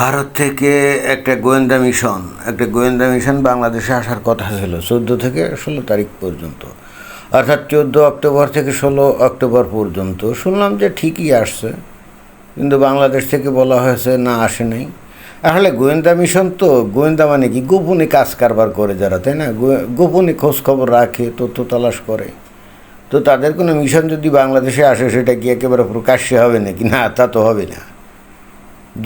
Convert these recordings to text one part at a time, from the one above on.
ভারত থেকে একটা গোয়েন্দা মিশন, একটা গোয়েন্দা মিশন বাংলাদেশে আসার কথা ছিল, চোদ্দ থেকে ষোলো তারিখ পর্যন্ত। অর্থাৎ চোদ্দ অক্টোবর থেকে ষোলো অক্টোবর পর্যন্ত। শুনলাম যে ঠিকই আসছে, কিন্তু বাংলাদেশ থেকে বলা হয়েছে না, আসে নাই। আসলে গোয়েন্দা মিশন তো, গোয়েন্দা মানে কি? গোপনে কাজ কারবার করে যারা, তাই না? গোপনে খোঁজ খবর রাখে, তথ্য তালাশ করে। তো তাদের কোনো মিশন যদি বাংলাদেশে আসে, সেটা কি একেবারে প্রকাশ্যে হবে নাকি? না, তা তো হবে না।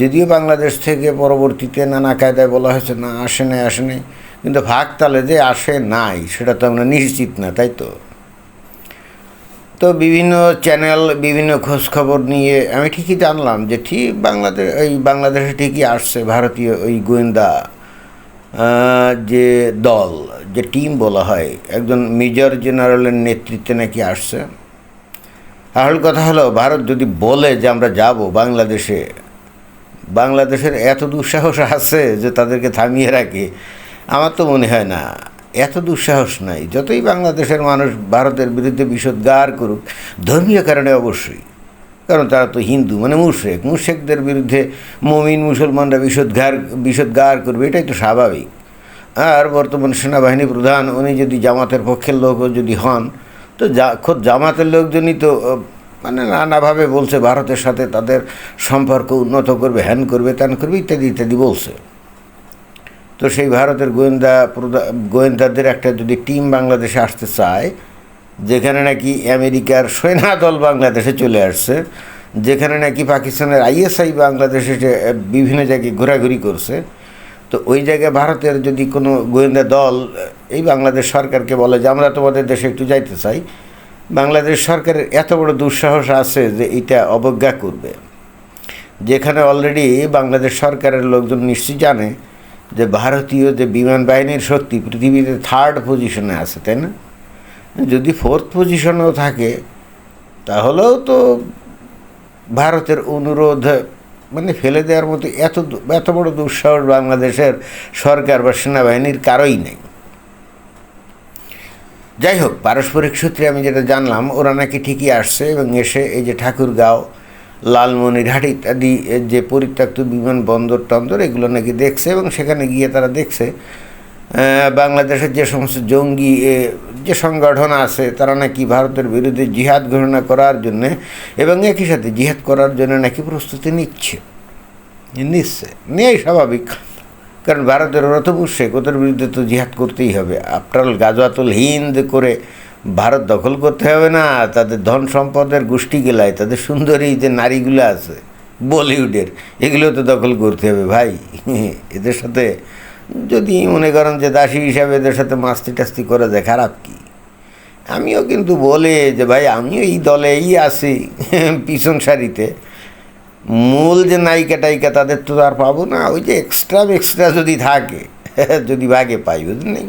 যদিও বাংলাদেশ থেকে পরবর্তীতে নানা কায়দায় বলা হয়েছে, না, আসে নাই আসে নাই, কিন্তু ভাগ তালে যে আসে নাই, সেটা তো আমরা নিশ্চিত না, তাই তো? তো বিভিন্ন চ্যানেল, বিভিন্ন খোঁজ খবর নিয়ে আমি ঠিকই জানলাম যে ঠিক বাংলাদেশ এই বাংলাদেশে ঠিকই আসছে ভারতীয় ওই গোয়েন্দা যে দল, যে টিম বলা হয়, একজন মেজর জেনারেলের নেতৃত্বে নাকি আসছে। আসল কথা হলো, ভারত যদি বলে যে আমরা যাব বাংলাদেশে বাংলাদেশের এত দুঃসাহস আছে যে তাদেরকে থামিয়ে রাখে, আমার তো মনে হয় না। এত দুঃসাহস নাই। যতই বাংলাদেশের মানুষ ভারতের বিরুদ্ধে বিষোদ্গার করুক, ধর্মীয় কারণে অবশ্যই। কারণ তারা তো হিন্দু মানে মুশেক মুশেকদের বিরুদ্ধে মমিন মুসলমানরা বিষোদ্গার বিষোদ্গার করবে, এটাই তো স্বাভাবিক। আর বর্তমান সেনাবাহিনী প্রধান, উনি যদি জামাতের পক্ষের লোকও যদি হন, তো যা, খোদ জামাতের লোকজনই তো মানে নানাভাবে বলছে, ভারতের সাথে তাদের সম্পর্ক উন্নত করবে, হ্যান করবে, ত্যান করবে, ইত্যাদি ইত্যাদি বলছে। তো সেই ভারতের গোয়েন্দা গোয়েন্দাদের একটা যদি টিম বাংলাদেশে আসতে চায়, যেখানে নাকি আমেরিকার সেনা দল বাংলাদেশে চলে আসছে, যেখানে নাকি পাকিস্তানের আইএসআই বাংলাদেশে বিভিন্ন জায়গায় ঘোরাঘুরি করছে, তো ওই জায়গায় ভারতের যদি কোনো গোয়েন্দা দল, এই বাংলাদেশ সরকারকে বলে যে, আমরা তোমাদের দেশে একটু যাইতে চাই। বাংলাদেশ সরকারের এত বড় দুঃসাহস আছে যে এটা অবজ্ঞা করবে। যেখানে অলরেডি বাংলাদেশ সরকারের লোকজন নিশ্চয়ই জানে যে ভারতীয় যে বিমান বাহিনীর শক্তি পৃথিবীতে থার্ড পজিশনে আছে, তাই না? যদি ফোর্থ পজিশনেও থাকে, তাহলেও তো ভারতের অনুরোধ মানে ফেলে দেওয়ার মতো এত এত বড় দুঃসাহস বাংলাদেশের সরকার বা সেনাবাহিনীর কারোই নেই। যাই হোক পারস্পরিক সূত্রে আমি যেটা জানলাম, ওরা নাকি ঠিকই আসছে এবং এসে এই যে ঠাকুরগাঁও, লালমনিরহাট ইত্যাদি যে পরিত্যক্ত বিমানবন্দর টন্দর, এগুলো নাকি দেখছে এবং সেখানে গিয়ে তারা দেখছে বাংলাদেশের যে সমস্ত জঙ্গি যে সংগঠন আছে, তারা নাকি ভারতের বিরুদ্ধে জিহাদ ঘোষণা করার জন্যে এবং একই সাথে জিহাদ করার জন্য নাকি প্রস্তুতি নিচ্ছে। নিচ্ছে। নেই স্বাভাবিক। কারণ ভারতের মুশেক ওদের বিরুদ্ধে তো জিহাদ করতেই হবে। আফটার গাজওয়াতুল হিন্দ করে ভারত দখল করতে হবে না। তাদের ধন সম্পদের গোষ্ঠী গেলায়, তাদের সুন্দরী যে নারীগুলো আছে, বলিউডের, এগুলো তো দখল করতে হবে ভাই। এদের সাথে যদি মনে করেন যে দাসী হিসাবে এদের সাথে মাস্তি টাস্তি করা যায়, খারাপ কি? আমিও কিন্তু বলে যে ভাই, আমিও এই দলেই আছি, পিছন সারিতে। মূল যে নায়িকা টাইকা তাদের তো আর পাবো না। ওই যে এক্সট্রা এক্সট্রা যদি থাকে, যদি ভাগে পাই, বুঝলেন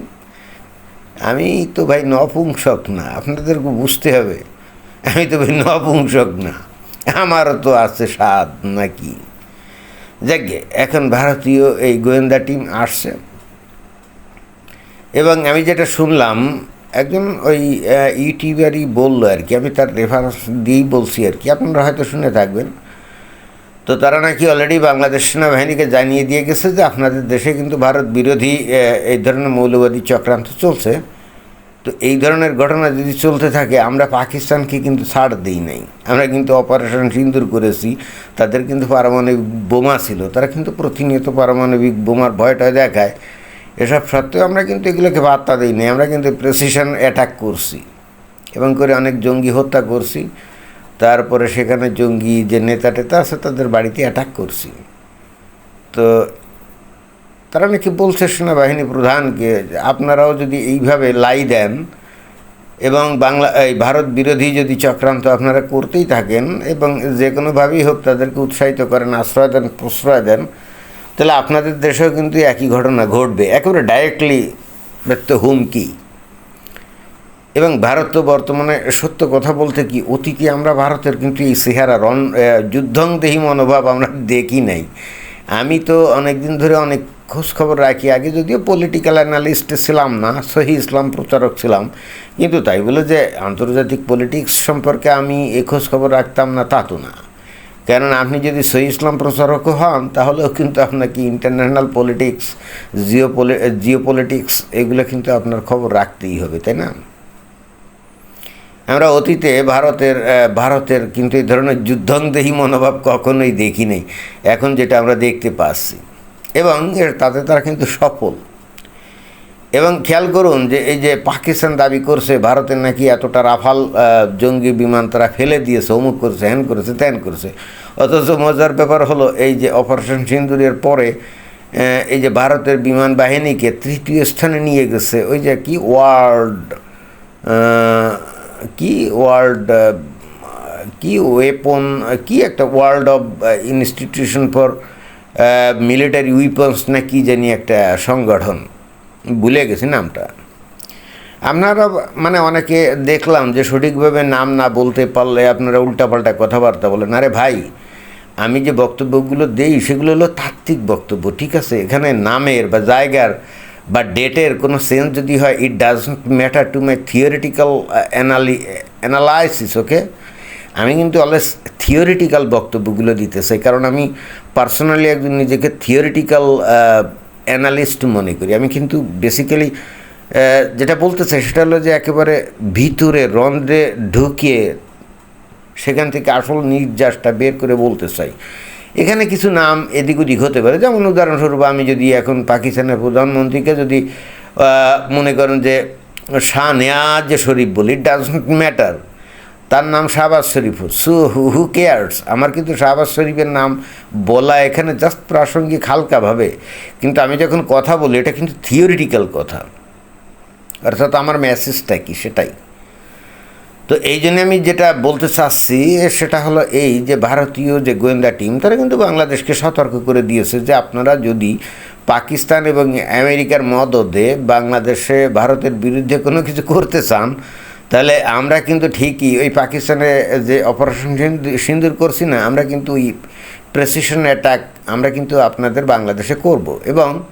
আমি তো ভাই নপুংসক না, আপনাদেরকে বুঝতে হবে। আমি তো ভাই নপুংসক না, আমারও তো আছে স্বাদ নাকি? যাকে, এখন ভারতীয় এই গোয়েন্দা টিম আসছে। এবং আমি যেটা শুনলাম, একজন ওই ইউটিউবারই বলল আর কি, আমি তার রেফারেন্স দিয়েই বলছি আর কি, আপনারা হয়তো শুনে থাকবেন। তো তারা নাকি অলরেডি বাংলাদেশ সেনাবাহিনীকে জানিয়ে দিয়ে গেছে যে আপনাদের দেশে কিন্তু ভারত বিরোধী এই ধরনের মৌলবাদী চক্রান্ত চলছে। তো এই ধরনের ঘটনা যদি চলতে থাকে, আমরা পাকিস্তানকে কিন্তু ছাড় দিই নাই। আমরা কিন্তু অপারেশন সিন্দুর করেছি, তাদের কিন্তু পারমাণবিক বোমা ছিল, তারা কিন্তু প্রতিনিয়ত পারমাণবিক বোমার ভয়টা দেখায়। এসব সত্ত্বেও আমরা কিন্তু এগুলোকে বার্তা দিই নাই, আমরা কিন্তু প্রেসিশন অ্যাটাক করছি এবং করে অনেক জঙ্গি হত্যা করছি। তারপরে সেখানে জঙ্গি যে নেতা টেতা আছে তাদের বাড়িতে অ্যাটাক করছি। তো তারা নাকি বলছে সেনাবাহিনী প্রধানকে, আপনারাও যদি এইভাবে লাই দেন এবং বাংলা, এই ভারত বিরোধী যদি চক্রান্ত আপনারা করতেই থাকেন এবং যে কোনোভাবেই হোক তাদেরকে উৎসাহিত করেন, আশ্রয় দেন, প্রশ্রয় দেন, তাহলে আপনাদের দেশেও কিন্তু একই ঘটনা ঘটবে। একেবারে ডাইরেক্টলি ব্যক্ত হুমকি। এবং ভারত তো বর্তমানে সত্য কথা বলতে কি, অতীতে আমরা ভারতের কিন্তু এই চেহারা রন যুদ্ধংদেহী মনোভাব আমরা দেখি নাই। আমি তো অনেক দিন ধরে অনেক খোঁজ খবর রাখি, আগে যদিও পলিটিক্যাল অ্যানালিস্ট ছিলাম না, সহি ইসলাম প্রচারক ছিলাম, কিন্তু তাই বলে যে আন্তর্জাতিক পলিটিক্স সম্পর্কে আমি এ খোঁজ খবর রাখতাম না, তা তো না। কেননা আপনি যদি সহি ইসলাম প্রচারকও হন, তাহলেও কিন্তু আপনাকে international politics geo poli geo politics এগুলো কিন্তু আপনার খবর রাখতেই হবে, তাই না? আমরা অতীতে ভারতের ভারতের কিন্তু এই ধরনের যুদ্ধংদেহী মনোভাব কখনোই দেখি নেই। এখন যেটা আমরা দেখতে পাচ্ছি। এবং এর, তাতে তারা কিন্তু সফল। এবং খেয়াল করুন যে এই যে পাকিস্তান দাবি করছে, ভারতের নাকি এতটা রাফাল জঙ্গি বিমান তারা ফেলে দিয়েছে, অমুক করেছে হ্যান করেছে ত্যান করেছে। অথচ মজার ব্যাপার হলো এই যে অপারেশন সিন্দুরের পরে এই যে ভারতের বিমান বাহিনীকে তৃতীয় স্থানে নিয়ে গেছে। ওই যে কি ওয়ার্ল্ড কি ওয়ার্ল্ড কি ওয়েপন, কি একটা world of institution for military weapons না কি জানি একটা সংগঠন। ভুলে গেছি নামটা। আপনারা মানে অনেকে দেখলাম যে সঠিকভাবে নাম না বলতে পারলে আপনারা উল্টাপাল্টা কথাবার্তা বলেন। আরে ভাই, আমি যে বক্তব্যগুলো দেই সেগুলো হলো তাত্ত্বিক বক্তব্য, ঠিক আছে? এখানে নামের বা জায়গার বা ডেটের কোনো সেন্স যদি হয় it does matter to my theoretical অ্যানালি analysis okay আমি কিন্তু অলওয়েজ থিওরিটিক্যাল বক্তব্যগুলো দিতে চাই কারণ আমি পার্সোনালি একজন নিজেকে থিওরিটিক্যাল অ্যানালিস্ট মনে করি। আমি কিন্তু বেসিক্যালি যেটা বলতে চাই সেটা হলো যে একেবারে ভিতরে, রন্ধ্রে ঢুকিয়ে সেখান থেকে আসল নির্যাসটা বের করে বলতে চাই। এখানে কিছু নাম এদিক ওদিক হতে পারে। যেমন উদাহরণস্বরূপ আমি যদি এখন পাকিস্তানের প্রধানমন্ত্রীকে যদি মনে করেন যে শাহ নেয়াজ শরীফ বলি ডাজন্ট ম্যাটার তার নাম Shahbaz Sharif, so who who cares আমার কিন্তু শাহবাজ শরীফের নাম বলা এখানে জাস্ট প্রাসঙ্গিক হালকাভাবে কিন্তু আমি যখন কথা বলি, এটা কিন্তু থিওরিটিক্যাল কথা। অর্থাৎ আমার মেসেজটা কি? সেটাই। তো এই জন্য আমি যেটা বলতে চাচ্ছি, সেটা হলো এই যে ভারতীয় যে গোয়েন্দা টিম, তারা কিন্তু বাংলাদেশকে সতর্ক করে দিয়েছে যে আপনারা যদি পাকিস্তান এবং আমেরিকার মদদে বাংলাদেশে ভারতের বিরুদ্ধে কোনো কিছু করতে চান, তাহলে আমরা কিন্তু ঠিকই ওই পাকিস্তানে যে অপারেশন সিন্দু- সিন্দুর করছি না, আমরা কিন্তু ওই প্রেসিশন অ্যাটাক আমরা কিন্তু আপনাদের বাংলাদেশে করব। এবং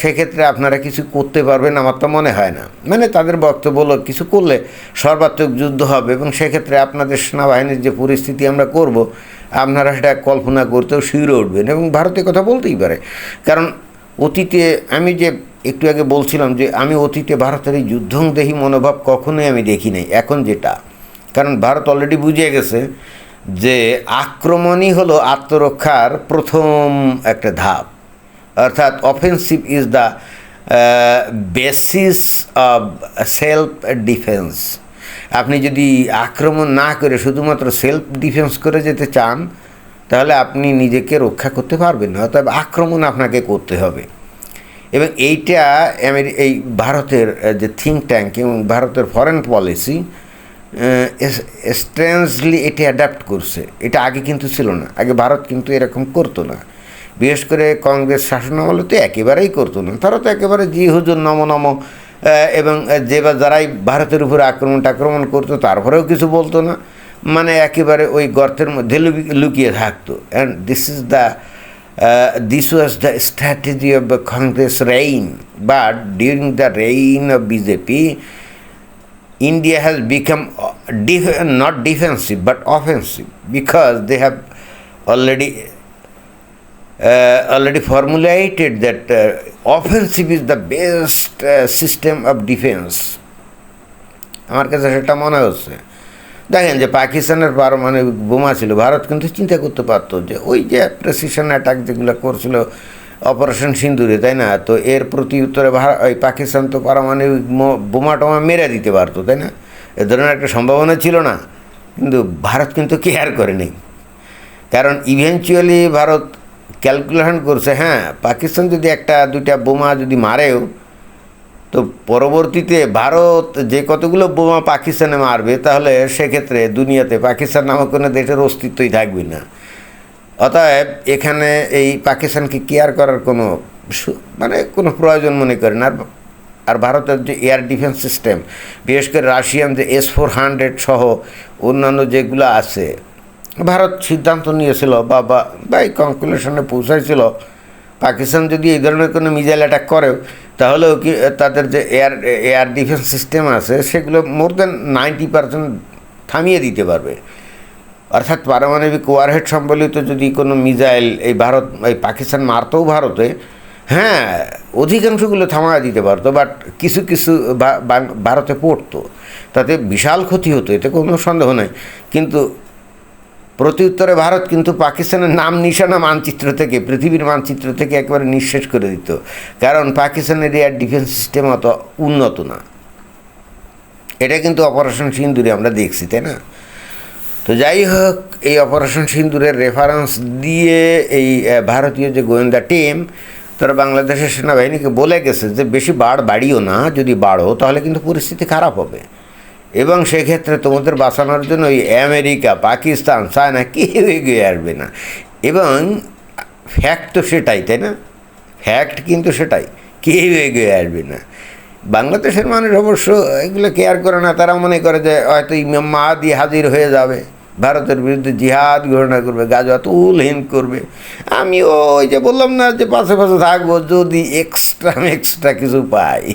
সেক্ষেত্রে আপনারা কিছু করতে পারবেন আমার তো মনে হয় না। মানে তাদের বক্তব্য কিছু করলে সর্বাত্মক যুদ্ধ হবে এবং সেক্ষেত্রে আপনাদের সেনাবাহিনীর যে পরিস্থিতি আমরা করব, আপনারা সেটা কল্পনা করতেও শিউরে উঠবেন এবং ভারতে কথা বলতেই পারে। কারণ অতীতে আমি যে একটু আগে বলছিলাম যে আমি অতীতে ভারতের এই যুদ্ধংদেহী মনোভাব কখনোই আমি দেখি নাই, এখন যেটা। কারণ ভারত অলরেডি বুঝে গেছে যে আক্রমণই হলো আত্মরক্ষার প্রথম একটা ধাপ। অর্থাৎ offensive is the basis of self defence আপনি যদি আক্রমণ না করে শুধুমাত্র সেলফ ডিফেন্স করে যেতে চান, তাহলে আপনি নিজেকে রক্ষা করতে পারবেন না, অতএব আক্রমণ আপনাকে করতে হবে। এবং এইটা এই ভারতের যে থিঙ্ক ট্যাঙ্ক এবং ভারতের ফরেন পলিসি স্ট্রেঞ্জলি এটা অ্যাডাপ্ট করছে। এটা আগে কিন্তু ছিল না, আগে ভারত কিন্তু এরকম করতো না। বিশেষ করে কংগ্রেস শাসনামলে তো একেবারেই করতো না। তারা তো একেবারে জি হুজুর নম নম এবং যে বা যারাই ভারতের উপরে আক্রমণ টাক্রমণ করতো তারপরেও কিছু বলতো না। মানে একেবারে ওই গর্তের মধ্যে লুকি- লুকিয়ে থাকতো। And this is the this was the strategy of the Congress reign but during the reign of BJP has become uh, def- defensive but offensive because they have already uh, already formulated that uh, offensive is the best uh, system of defense. আমার কাছে সেটা মনে হচ্ছে। দেখেন যে পাকিস্তানের পারমাণবিক বোমা ছিল ভারত কিন্তু চিন্তা করতে পারতো যে ওই যে প্রেসিশন অ্যাটাক যেগুলো করছিল অপারেশন সিন্দুরে তাই না? তো এর প্রতি উত্তরে ওই পাকিস্তান তো পারমাণবিক বোমা টোমা মেরে দিতে পারতো তাই না? এ ধরনের একটা সম্ভাবনা ছিল না। কিন্তু ভারত কিন্তু কেয়ার করেনি। কারণ ইভেনচুয়ালি ভারত ক্যালকুলেশন করছে হ্যাঁ পাকিস্তান যদি একটা, দুইটা বোমা যদি মারেও, তো পরবর্তীতে ভারত যে কতগুলো বোমা পাকিস্তানে মারবে, তাহলে সেক্ষেত্রে দুনিয়াতে পাকিস্তান নামক কোনো দেশের অস্তিত্বই থাকবে না। অতএব এখানে এই পাকিস্তানকে কেয়ার করার কোনো মানে কোনো প্রয়োজন মনে করেন আর আর ভারতের যে এয়ার ডিফেন্স সিস্টেম বিশেষ করে রাশিয়ান যে এস ফোর হান্ড্রেড সহ অন্যান্য যেগুলো আছে ভারত সিদ্ধান্ত নিয়েছিল বা বা এই কনক্লুশনে পৌঁছাইছিল। পাকিস্তান যদি এই ধরনের কোনো মিজাইল অ্যাটাক করেও তাহলেও কি তাদের যে এয়ার এয়ার ডিফেন্স সিস্টেম আছে, সেগুলো মোর দেন নাইনটি পার্সেন্ট থামিয়ে দিতে পারবে। অর্থাৎ পারমাণবিক ওয়ারহেড সম্বলিত যদি কোনো মিজাইল এই ভারত, এই পাকিস্তান মারতেও ভারতে হ্যাঁ অধিকাংশগুলো থামা দিতে পারতো বাট কিছু কিছু ভারতে পড়তো। তাতে বিশাল ক্ষতি হতো, এতে কোনো সন্দেহ নাই। কিন্তু প্রত্যুত্তরে ভারত কিন্তু পাকিস্তানের নাম, নিশানা মানচিত্র থেকে, পৃথিবীর মানচিত্র থেকে একেবারে নিঃশেষ করে দিত। কারণ পাকিস্তানের এয়ার ডিফেন্স সিস্টেম অত উন্নত না। এটা কিন্তু অপারেশন সিন্দুরে আমরা দেখছি, তাই না? তো যাই হোক, এই অপারেশন সিন্দুরের রেফারেন্স দিয়ে এই ভারতীয় যে গোয়েন্দা টিম তারা বাংলাদেশের সেনাবাহিনীকে বলে গেছে যে, বেশি বাড় বাড়িও না, যদি বাড়ো, তাহলে কিন্তু পরিস্থিতি খারাপ হবে। এবং সেক্ষেত্রে তোমাদের বাঁচানোর জন্য ওই আমেরিকা, পাকিস্তান, চায়না কেউ এগিয়ে আসবে না। এবং ফ্যাক্ট তো সেটাই, তাই না? ফ্যাক্ট কিন্তু সেটাই, কেউ এগিয়ে আসবে না। বাংলাদেশের মানুষ অবশ্য এগুলো কেয়ার করে না, তারা মনে করে যে হয়তো ইমাম মাহাদি হাজির হয়ে যাবে। ভারতের বিরুদ্ধে জিহাদ ঘোষণা করবে গাজওয়াত উল হিন্দ করবে। আমি ওই যে বললাম না যে পাশে পাশে থাকব, যদি এক্সট্রা এক্সট্রা কিছু পাই।